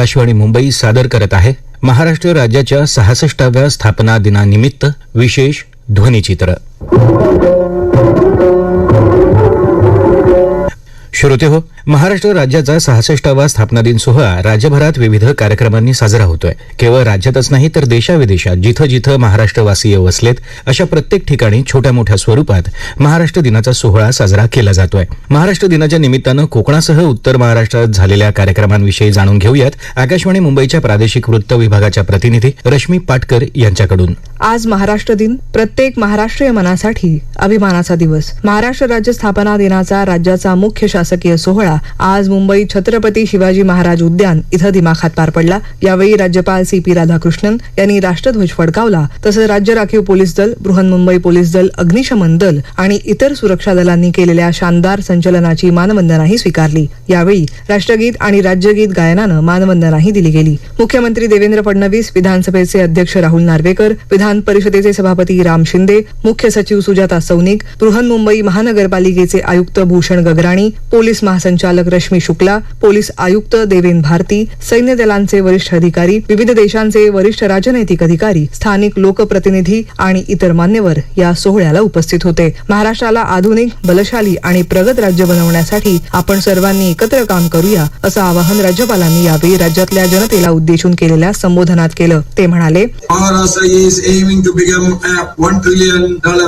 आकाशवाणी मुंबई सादर करत आहे महाराष्ट्र राज्याच्या सहासष्टाव्या स्थापना दिनानिमित्त विशेष ध्वनिचित्र श्रोते हो महाराष्ट्र राज्याचा सहासष्टावा स्थापना दिन सोहळा राज्यभरात विविध कार्यक्रमांनी साजरा होतोय. केवळ राज्यातच नाही तर देशाविदेशात जिथं जिथं महाराष्ट्रवासीय वसलेत अशा प्रत्येक ठिकाणी छोट्या मोठ्या स्वरूपात महाराष्ट्र दिनाचा सोहळा साजरा केला जातोय. महाराष्ट्र दिनाच्या निमित्तानं कोकणासह उत्तर महाराष्ट्रात झालेल्या कार्यक्रमांविषयी जाणून घेऊयात आकाशवाणी मुंबईच्या प्रादेशिक वृत्त विभागाच्या प्रतिनिधी रश्मी पाटकर यांच्याकडून. आज महाराष्ट्र दिन प्रत्येक महाराष्ट्रीय मनासाठी अभिमानाचा दिवस. महाराष्ट्र राज्य स्थापना दिनाचा राज्याचा मुख्य शासकीय सोहळा आज मुंबई छत्रपती शिवाजी महाराज उद्यान इथं दिमाखात पार पडला. यावेळी राज्यपाल सी पी राधाकृष्णन यांनी राष्ट्रध्वज फडकावला. तसंच राज्य राखीव पोलीस दल बृहन्मुंबई पोलीस दल अग्निशमन दल आणि इतर सुरक्षा दलांनी केलेल्या शानदार संचलनाची मानवंदनाही स्वीकारली. यावेळी राष्ट्रगीत आणि राज्यगीत गायनानं मानवंदनाही दिली गेली. मुख्यमंत्री देवेंद्र फडणवीस विधानसभेचे अध्यक्ष राहुल नार्वेकर विधान परिषदेचे सभापती राम शिंदे मुख्य सचिव सुजाता सौनिक बृहन्मुंबई महानगरपालिकेचे आयुक्त भूषण गगराणी पोलीस संचालक रश्मी शुक्ला पोलीस आयुक्त देवेन भारती सैन्य दलांचे वरिष्ठ अधिकारी विविध देशांचे वरिष्ठ राजनैतिक अधिकारी स्थानिक लोकप्रतिनिधी आणि इतर मान्यवर या सोहळ्याला उपस्थित होते महाराष्ट्राला आधुनिक बलशाली आणि प्रगत राज्य बनवण्यासाठी आपण सर्वांनी एकत्र काम करूया असं आवाहन राज्यपालांनी यावेळी राज्यातल्या जनतेला उद्देशून केलेल्या संबोधनात केलं ते म्हणाले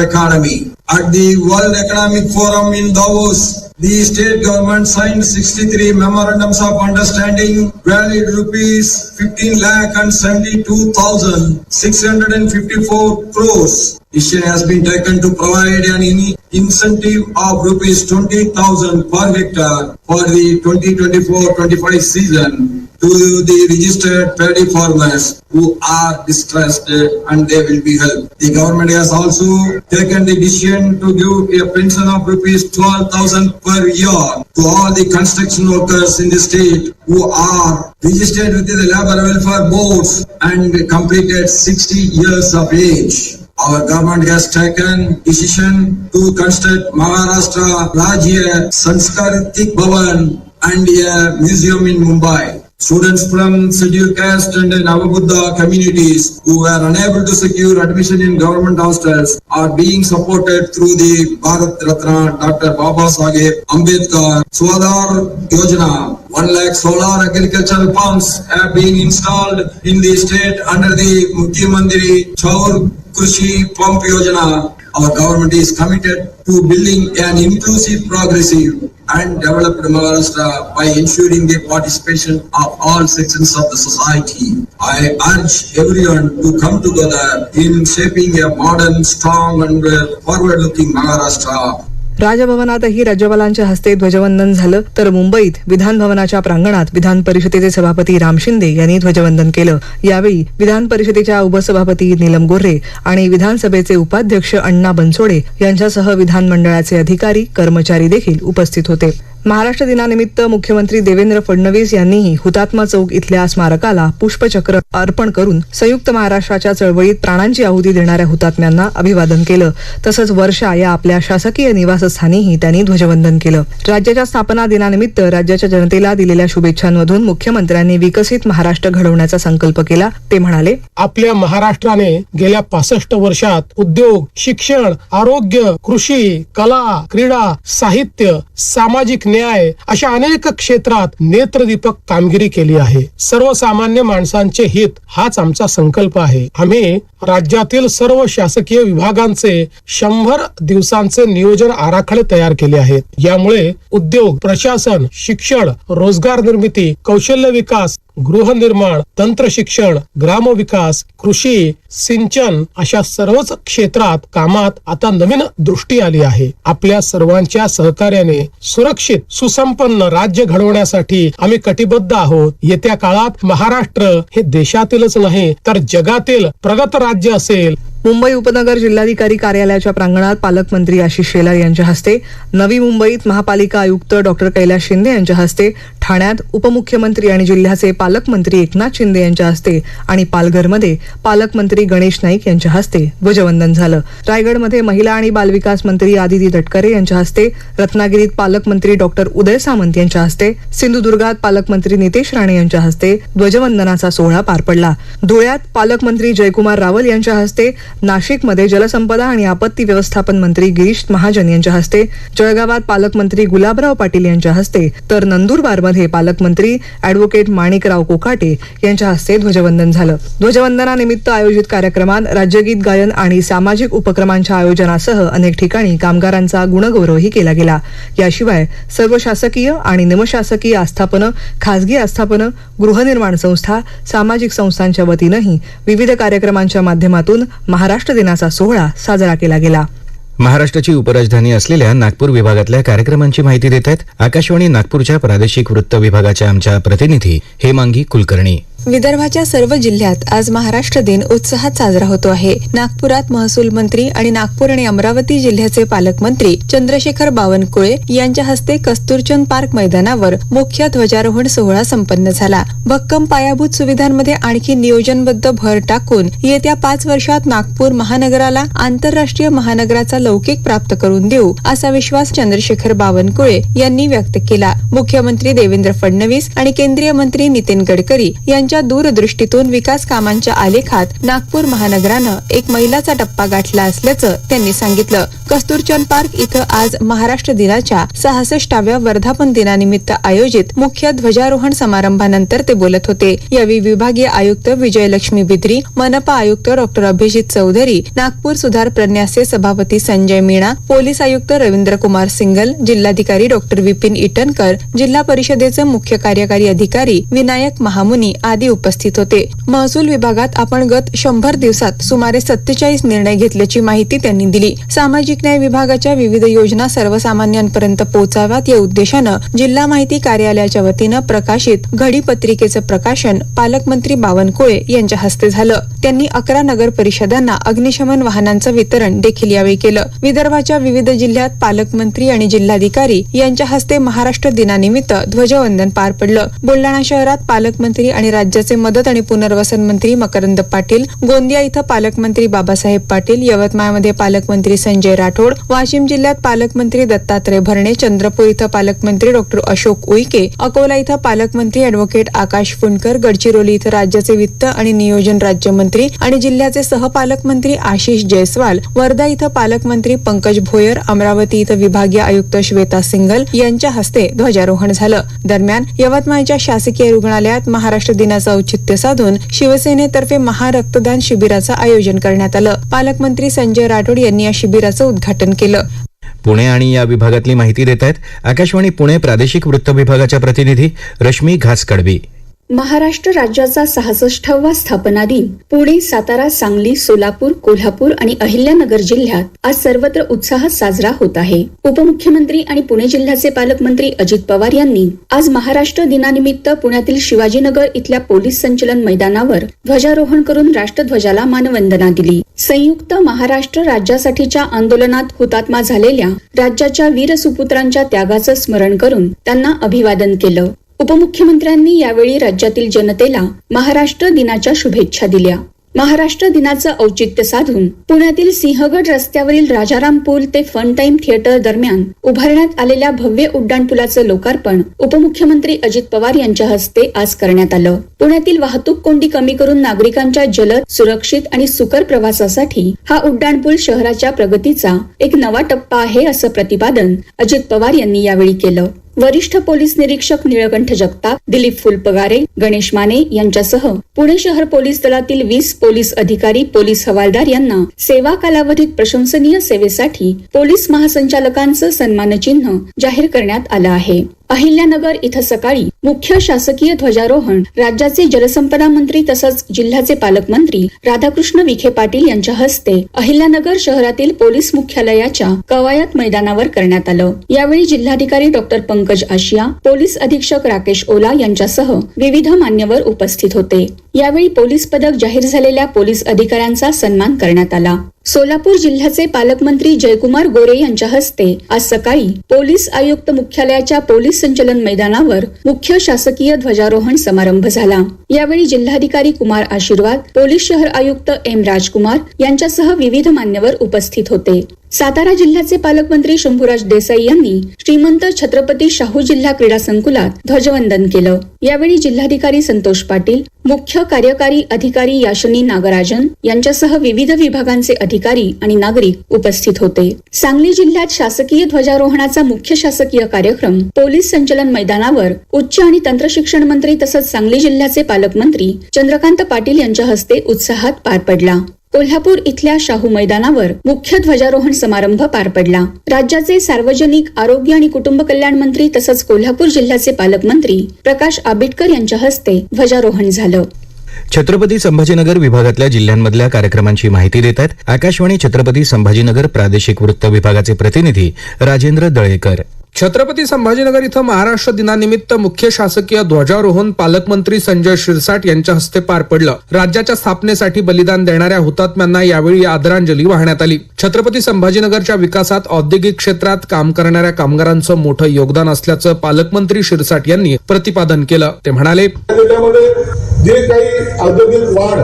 economy. At the World Economic Forum in Davos, the state government signed 63 memorandums of understanding valued rupees 15 lakh and 72,654 crores. Decision has been taken to provide an in- incentive of rupees 20,000 per hectare for the 2024-25 season to the registered paddy farmers who are distressed and they will be helped. The government has also taken the decision to give a pension of rupees 12,000 per year to all the construction workers in the state who are registered with the labor welfare boards and completed 60 years of age. Our government has taken decision to construct Maharashtra Rajya Sanskaritik Bhavan and a museum in Mumbai. Students from scheduled caste and Navabuddha communities who were unable to secure admission in government hostels are being supported through the Bharat Ratna Dr. Baba Saheb Ambedkar Swadhar Yojana. One lakh solar agricultural pumps have been installed in the state under the Mukhyamantri Chaur Krishi Pump Yojana. Our government is committed to building an inclusive, progressive and developed Maharashtra by ensuring the participation of all sections of the society. I urge everyone to come together in shaping a modern, strong and uh, forward-looking Maharashtra. राजभवनातही राज्यपालांच्या हस्ते ध्वजवंदन झालं. तर मुंबईत विधान भवनाच्या प्रांगणात विधान परिषदेचे सभापती राम शिंदे यांनी ध्वजवंदन केलं. यावेळी विधान परिषदेच्या उपसभापती नीलम गोर्हे आणि विधानसभेचे उपाध्यक्ष अण्णा बनसोडे यांच्यासह विधानमंडळाचे अधिकारी कर्मचारी देखील उपस्थित होते. महाराष्ट्र दिनानिमित्त मुख्यमंत्री देवेंद्र फडणवीस यांनीही हुतात्मा चौक इथल्या स्मारकाला पुष्पचक्र अर्पण करून संयुक्त महाराष्ट्राच्या चळवळीत प्राणांची आहुती देणाऱ्या हुतात्म्यांना अभिवादन केलं. तसंच वर्षा या आपल्या शासकीय निवासस्थानीही त्यांनी ध्वजवंदन केलं. राज्याच्या स्थापना दिनानिमित्त राज्याच्या जनतेला दिलेल्या शुभेच्छांमधून मुख्यमंत्र्यांनी विकसित महाराष्ट्र घडवण्याचा संकल्प केला. ते म्हणाले आपल्या महाराष्ट्राने गेल्या पासष्ट वर्षात उद्योग शिक्षण आरोग्य कृषी कला क्रीडा साहित्य सामाजिक न्याय अशा अनेक क्षेत्रात नेत्रदीपक कामगिरी केली आहे. सर्वसामान्य माणसांचे हित हाच आमचा संकल्प आहे. आम्ही राज्यातील सर्व शासकीय विभागांचे शंभर दिवसांचे नियोजन आराखडे तयार केले आहेत. यामुळे उद्योग प्रशासन शिक्षण रोजगार निर्मिती कौशल्य विकास गृहनिर्माण तंत्र शिक्षण ग्रामविकास कृषी सिंचन अशा सर्वच क्षेत्रात कामात आता नवीन दृष्टी आली आहे. आपल्या सर्वांच्या सहकार्याने सुरक्षित सुसंपन्न राज्य घडवण्यासाठी आम्ही कटिबद्ध आहोत. येत्या काळात महाराष्ट्र हे देशातीलच नाही तर जगातील प्रगत राज्य असेल. मुंबई उपनगर जिल्हाधिकारी कार्यालयाच्या प्रांगणात पालकमंत्री आशिष शेलार यांच्या हस्ते नवी मुंबईत महापालिका आयुक्त डॉक्टर कैलास शिंदे यांच्या हस्ते ठाण्यात उपमुख्यमंत्री आणि जिल्ह्याचे पालकमंत्री एकनाथ शिंदे यांच्या हस्ते आणि पालघरमध्ये पालकमंत्री गणेश नाईक यांच्या हस्ते ध्वजवंदन झालं. रायगडमध्ये महिला आणि बालविकास मंत्री आदिती तटकरे यांच्या हस्ते रत्नागिरीत पालकमंत्री डॉक्टर उदय सामंत यांच्या हस्ते सिंधुदुर्गात पालकमंत्री नितेश राणे यांच्या हस्ते ध्वजवंदनाचा सोहळा पार पडला. धुळ्यात पालकमंत्री जयकुमार रावल यांच्या हस्ते नाशिकमध्ये जलसंपदा आणि आपत्ती व्यवस्थापन मंत्री गिरीश महाजन यांच्या हस्ते जळगावात पालकमंत्री गुलाबराव पाटील यांच्या हस्ते तर नंदुरबारमध्ये पालकमंत्री अॅडव्होकेट माणिकराव कोकाटे यांच्या हस्ते ध्वजवंदन झालं. ध्वजवंदनानिमित्त आयोजित कार्यक्रमात राज्यगीत गायन आणि सामाजिक उपक्रमांच्या आयोजनासह अनेक ठिकाणी कामगारांचा गुणगौरवही केला गेला. याशिवाय सर्व शासकीय आणि निमशासकीय आस्थापनं खासगी आस्थापनं गृहनिर्माण संस्था सामाजिक संस्थांच्या वतीनंही विविध कार्यक्रमांच्या माध्यमातून महाराष्ट्र दिनाचा सोहळा साजरा केला गेला. महाराष्ट्राची उपराजधानी असलेल्या नागपूर विभागातल्या कार्यक्रमांची माहिती देत आहेत आकाशवाणी नागपूरच्या प्रादेशिक वृत्त विभागाच्या आमच्या प्रतिनिधी हेमांगी कुलकर्णी. विदर्भाच्या सर्व जिल्ह्यात आज महाराष्ट्र दिन उत्साहात साजरा होतो आहे. नागपुरात महसूल मंत्री आणि नागपूर आणि अमरावती जिल्ह्याचे पालकमंत्री चंद्रशेखर बावनकुळे यांच्या हस्ते कस्तुरचंद पार्क मैदानावर मुख्य ध्वजारोहण सोहळा संपन्न झाला. भक्कम पायाभूत सुविधांमध्ये आणखी नियोजनबद्ध भर टाकून येत्या पाच वर्षात नागपूर महानगराला आंतरराष्ट्रीय महानगराचा लौकिक प्राप्त करून देऊ असा विश्वास चंद्रशेखर बावनकुळे यांनी व्यक्त केला. मुख्यमंत्री देवेंद्र फडणवीस आणि केंद्रीय मंत्री नितीन गडकरी यांच्या दूरदृष्टीतून विकास कामांच्या आलेखात नागपूर महानगरानं एक मैलाचा टप्पा गाठला असल्याचं त्यांनी सांगितलं. कस्तुरचंद पार्क इथं आज महाराष्ट्र दिनाच्या सहासष्टाव्या वर्धापन दिनानिमित्त आयोजित मुख्य ध्वजारोहण समारंभानंतर ते बोलत होते. यावेळी विभागीय आयुक्त विजयलक्ष्मी बिद्री मनपा आयुक्त डॉक्टर अभिजित चौधरी नागपूर सुधार प्रन्यासचे सभापती संजय मीणा पोलीस आयुक्त रवींद्र कुमार सिंगल जिल्हाधिकारी डॉक्टर विपिन इटनकर जिल्हा परिषदेचे मुख्य कार्यकारी अधिकारी विनायक महामुनी आदी आदी उपस्थित होते. महसूल विभागात आपण गत शंभर दिवसात सुमारे सत्तेचाळीस निर्णय घेतल्याची माहिती त्यांनी दिली. सामाजिक न्याय विभागाच्या विविध योजना सर्वसामान्यांपर्यंत पोहोचाव्यात या उद्देशानं जिल्हा माहिती कार्यालयाच्या वतीनं प्रकाशित घडी पत्रिकेचं प्रकाशन पालकमंत्री बावनकुळे यांच्या हस्ते झालं. त्यांनी अकरा नगर परिषदांना अग्निशमन वाहनांचं वितरण देखील यावेळी केलं. विदर्भाच्या विविध जिल्ह्यात पालकमंत्री आणि जिल्हाधिकारी यांच्या हस्ते महाराष्ट्र दिनानिमित्त ध्वजवंदन पार पडलं. बुलडाणा शहरात पालकमंत्री आणि राज्य राज्याचे मदत आणि पुनर्वसन मंत्री मकरंद पाटील गोंदिया इथं पालकमंत्री बाबासाहेब पाटील यवतमाळमध्ये पालकमंत्री संजय राठोड वाशिम जिल्ह्यात पालकमंत्री दत्तात्रय भरणे चंद्रपूर इथं पालकमंत्री डॉक्टर अशोक उईके अकोला इथं पालकमंत्री अॅडव्होकेट आकाश फुंडकर गडचिरोली इथं राज्याचे वित्त आणि नियोजन राज्यमंत्री आणि जिल्ह्याचे सहपालकमंत्री आशिष जयस्वाल वर्धा इथं पालकमंत्री पंकज भोयर अमरावती इथं विभागीय आयुक्त श्वेता सिंगल यांच्या हस्ते ध्वजारोहण झालं. दरम्यान यवतमाळच्या शासकीय रुग्णालयात महाराष्ट्र दिना दिनाचं औचित्य साधून शिवसेनेतर्फे महारक्तदान शिबिराचं आयोजन करण्यात आलं. पालकमंत्री संजय राठोड यांनी या शिबिराचं उद्घाटन केलं. पुणे आणि या विभागातली माहिती देत आहेत आकाशवाणी पुणे प्रादेशिक वृत्त विभागाच्या प्रतिनिधी रश्मी घासकडबी. महाराष्ट्र राज्याचा सहासष्टावा स्थापना दिन. पुणे सातारा सांगली सोलापूर कोल्हापूर आणि अहिल्यानगर जिल्ह्यात आज सर्वत्र उत्साहात साजरा होत आहे. उपमुख्यमंत्री आणि पुणे जिल्ह्याचे पालकमंत्री अजित पवार यांनी आज महाराष्ट्र दिनानिमित्त पुण्यातील शिवाजीनगर इथल्या पोलीस संचलन मैदानावर ध्वजारोहण करून राष्ट्रध्वजाला मानवंदना दिली. संयुक्त महाराष्ट्र राज्यासाठीच्या आंदोलनात हुतात्मा झालेल्या राज्याच्या वीर सुपुत्रांच्या त्यागाचं स्मरण करून त्यांना अभिवादन केलं. उपमुख्यमंत्र्यांनी यावेळी राज्यातील जनतेला महाराष्ट्र दिनाच्या शुभेच्छा दिल्या. महाराष्ट्र दिनाचं औचित्य साधून पुण्यातील सिंहगड रस्त्यावरील राजाराम पूल ते फन टाइम थिएटर दरम्यान उभारण्यात आलेल्या भव्य उड्डाणपुलाचं लोकार्पण उपमुख्यमंत्री अजित पवार यांच्या हस्ते आज करण्यात आलं. पुण्यातील वाहतूक कोंडी कमी करून नागरिकांच्या जलद सुरक्षित आणि सुकर प्रवासासाठी हा उड्डाणपूल शहराच्या प्रगतीचा एक नवा टप्पा आहे असं प्रतिपादन अजित पवार यांनी यावेळी केलं. वरिष्ठ पोलीस निरीक्षक निळकंठ जगताप दिलीप फुलपगारे गणेश माने यांच्यासह पुणे शहर पोलीस दलातील वीस पोलीस अधिकारी पोलीस हवालदार यांना सेवा कालावधीत प्रशंसनीय सेवेसाठी पोलीस महासंचालकांचं सन्मानचिन्ह जाहीर करण्यात आलं आहे. अहिल्यानगर इथं सकाळी मुख्य शासकीय ध्वजारोहण राज्याचे जलसंपदा मंत्री तसंच जिल्ह्याचे पालकमंत्री राधाकृष्ण विखे पाटील यांच्या हस्ते अहिल्यानगर शहरातील पोलीस मुख्यालयाच्या कवायत मैदानावर करण्यात आलं. यावेळी जिल्हाधिकारी डॉक्टर पंकज आशिया पोलीस अधीक्षक राकेश ओला यांच्यासह विविध मान्यवर उपस्थित होते. यावेळी पोलीस पदक जाहीर झालेल्या पोलीस अधिकाऱ्यांचा सन्मान करण्यात आला. सोलापूर जिल्ह्याचे पालकमंत्री जयकुमार गोरे यांच्या हस्ते आज सकाळी पोलीस आयुक्त मुख्यालयाच्या पोलीस संचलन मैदानावर मुख्य शासकीय ध्वजारोहण समारंभ झाला. यावेळी जिल्हाधिकारी कुमार आशीर्वाद पोलीस शहर आयुक्त एम राजकुमार यांच्यासह विविध मान्यवर उपस्थित होते. सातारा जिल्ह्याचे पालकमंत्री शंभूराज देसाई यांनी श्रीमंत छत्रपती शाहू जिल्हा क्रीडा संकुलात ध्वजवंदन केलं. यावेळी जिल्हाधिकारी संतोष पाटील मुख्य कार्यकारी अधिकारी याशनी नागराजन यांच्यासह विविध विभागांचे अधिकारी आणि नागरिक उपस्थित होते. सांगली जिल्ह्यात शासकीय ध्वजारोहणाचा मुख्य शासकीय कार्यक्रम पोलीस संचलन मैदानावर उच्च आणि तंत्रशिक्षण मंत्री तसंच सांगली जिल्ह्याचे पालकमंत्री चंद्रकांत पाटील यांच्या हस्ते उत्साहात पार पडला. कोल्हापूर इथल्या शाहू मैदानावर मुख्य ध्वजारोहण समारंभ पार पडला. राज्याचे सार्वजनिक आरोग्य आणि कुटुंब कल्याण मंत्री तसंच कोल्हापूर जिल्ह्याचे पालकमंत्री प्रकाश आंबेडकर यांच्या हस्ते ध्वजारोहण झालं. छत्रपती संभाजीनगर विभागातल्या जिल्ह्यांमधल्या कार्यक्रमांची माहिती देत आहेत आकाशवाणी छत्रपती संभाजीनगर प्रादेशिक वृत्त विभागाचे प्रतिनिधी राजेंद्र दळेकर. छत्रपती संभाजीनगर इथं महाराष्ट्र दिनानिमित्त मुख्य शासकीय ध्वजारोहण पालकमंत्री संजय शिरसाट यांच्या हस्ते पार पडलं. राज्याच्या स्थापनेसाठी बलिदान देणाऱ्या हुतात्म्यांना यावेळी आदरांजली वाहण्यात आली. छत्रपती संभाजीनगरच्या विकासात औद्योगिक क्षेत्रात काम करणाऱ्या कामगारांचं मोठं योगदान असल्याचं पालकमंत्री शिरसाट यांनी प्रतिपादन केलं. ते म्हणाले जे काही औद्योगिक वाढ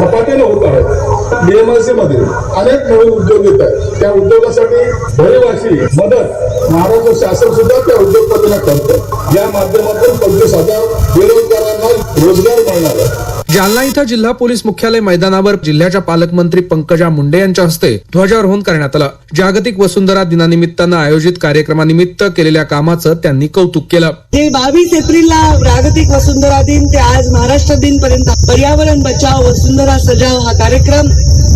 झपाट्याने होत आहे बीएमआरसी मध्ये अनेक नवीन उद्योग येत आहेत. त्या उद्योगासाठी भरवाशी मदत महाराष्ट्र शासन सुद्धा त्या उद्योगपतींना करतं. या माध्यमातून पंचवीस हजार बेरोजगारांना रोजगार मिळणार आहे. जालना इथं जिल्हा पोलीस मुख्यालय मैदानावर जिल्ह्याच्या पालकमंत्री पंकजा मुंडे यांच्या हस्ते ध्वजारोहण करण्यात आलं. जागतिक वसुंधरा दिनानिमित्तानं आयोजित कार्यक्रमानिमित्त केलेल्या कामाचं त्यांनी कौतुक केलं. जे बावीस एप्रिलला जागतिक वसुंधरा दिन ते आज महाराष्ट्र दिन पर्यंत पर्यावरण बचाव वसुंधरा सजाव हा कार्यक्रम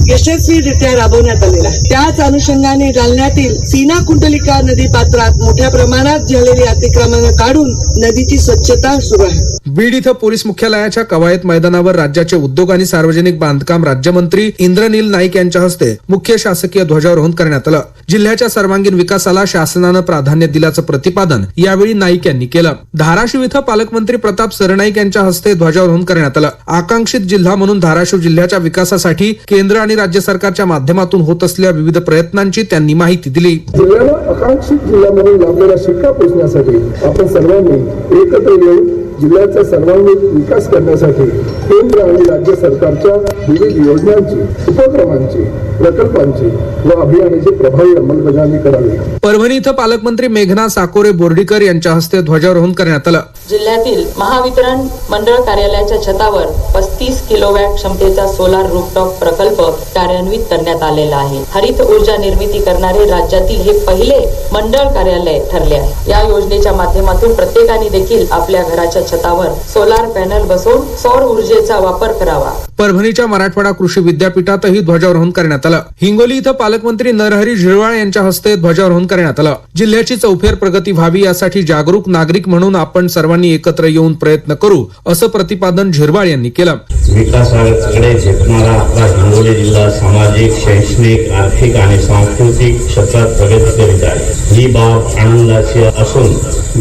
यशस्वी रित्या राबवण्यात आलेला आहे. त्याच अनुषंगाने जालन्यातील सीना कुंडलिका नदी पात्रात मोठ्या प्रमाणात झालेली अतिक्रमण काढून नदीची स्वच्छता सुरू आहे. बीड इथं पोलीस मुख्यालयाच्या कवायत मैदानावर राज्याचे उद्योग आणि सार्वजनिक बांधकाम राज्यमंत्री इंद्रनील नाईक यांच्या हस्ते मुख्य शासकीय ध्वजारोहण करण्यात आलं. जिल्ह्याच्या सर्वांगीण विकासाला शासनानं प्राधान्य दिल्याचं प्रतिपादन यावेळी नाईक यांनी केलं. धाराशिव इथं पालकमंत्री प्रताप सरनाईक यांच्या हस्ते ध्वजारोहण करण्यात आलं. आकांक्षित जिल्हा म्हणून धाराशिव जिल्ह्याच्या विकासासाठी केंद्र आणि राज्य सरकारच्या माध्यमातून होत असलेल्या विविध प्रयत्नांची त्यांनी माहिती दिली. जिल्ह्याला आकांक्षित जिल्ह्यामध्ये लाभलेला शिक्का पोचण्यासाठी आपण सर्वांनी एकत्र येऊन जिल्ह्याचा सर्वांगीण विकास करण्यासाठी केंद्र आणि राज्य सरकारच्या विविध योजनांची उपक्रमांची प्रकल्पांची व अभियानाची प्रभावी अंमलबजावणी करावी. परभणी इथं पालकमंत्री मेघना साकोरे बोर्डीकर यांच्या हस्ते ध्वजारोहण करण्यात आलं. जिल्ह्यातील महावितरण मंडळ कार्यालयाच्या छतावर पस्तीस किलोवॅट क्षमतेचा सोलार रूफटॉप प्रकल्प कार्यान्वित करण्यात आलेला आहे. हरित ऊर्जा निर्मिती करणारे राज्यातील हे पहिले मंडळ कार्यालय ठरले आहे. या योजनेच्या माध्यमातून प्रत्येकाने देखील आपल्या घराच्या छतावर सोलार पॅनल बसवून सौर ऊर्जेचा वापर करावा. परभणीच्या मराठवाडा कृषी विद्यापीठातही ध्वजारोहण करण्यात आलं. हिंगोली इथं पालकमंत्री नरहरी झिरवाळ यांच्या हस्ते ध्वजारोहण करण्यात आलं. जिल्ह्याची चौफेर प्रगती व्हावी यासाठी जागरूक नागरिक म्हणून आपण सर्वांनी एकत्र येऊन प्रयत्न करू असं प्रतिपादन झिरवाळ यांनी केलं. विकासाकडे झेपणारा आपला हिंगोली जिल्हा सामाजिक शैक्षणिक आर्थिक आणि सांस्कृतिक क्षेत्रात प्रगती करीत आहे. ही बाब आनंदाची असून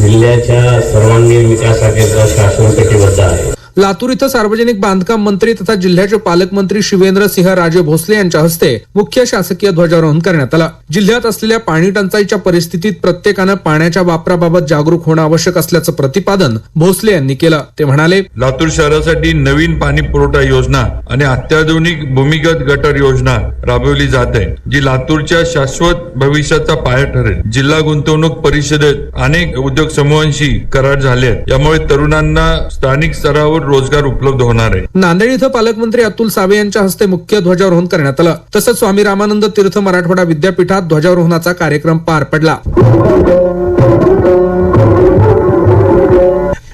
जिल्ह्याच्या सर्वांगीण विकासाकरिता शासन कटिबद्ध आहे. लातूर इथं सार्वजनिक बांधकाम मंत्री तथा जिल्ह्याचे पालकमंत्री शिवेंद्र सिंह राजे भोसले यांच्या हस्ते मुख्य शासकीय ध्वजारोहण करण्यात आलं. जिल्ह्यात असलेल्या पाणी टंचाईच्या परिस्थितीत प्रत्येकानं पाण्याच्या वापराबाबत जागरूक होणं आवश्यक असल्याचं प्रतिपादन भोसले यांनी केलं. ते म्हणाले लातूर शहरासाठी नवीन पाणी पुरवठा योजना आणि अत्याधुनिक भूमिगत गटर योजना राबवली जात आहे जी लातूरच्या शाश्वत भविष्याचा पाया ठरेल. जिल्हा गुंतवणूक परिषदेत अनेक उद्योग समूहांशी करार झाले आहेत यामुळे तरुणांना स्थानिक स्तरावर रोजगार उपलब्ध होणार आहे. नांदेड इथं पालकमंत्री अतुल सावे यांच्या हस्ते मुख्य ध्वजारोहण करण्यात आलं. तसंच स्वामी रामानंद तीर्थ मराठवाडा विद्यापीठात ध्वजारोहणाचा कार्यक्रम पार पडला.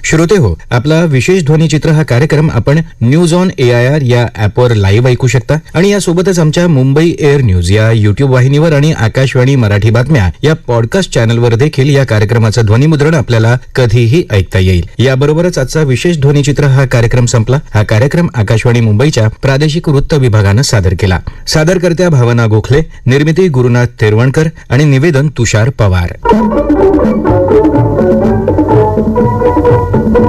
श्रोते हो. आपला विशेष ध्वनीचित्र हा कार्यक्रम आपण news on A I R या ऍपवर लाईव्ह ऐकू शकता. आणि यासोबतच आमच्या मुंबई एअर न्यूज या युट्यूब वाहिनीवर आणि आकाशवाणी मराठी बातम्या या पॉडकास्ट चॅनलवर देखील या कार्यक्रमाचं ध्वनीमुद्रण आपल्याला कधीही ऐकता येईल. याबरोबरच आजचा विशेष ध्वनीचित्र हा कार्यक्रम संपला. हा कार्यक्रम आकाशवाणी मुंबईच्या प्रादेशिक वृत्त विभागानं सादर केला. सादरकर्त्या भावना गोखले निर्मिती गुरुनाथ तेरवणकर आणि निवेदन तुषार पवार. Thank you.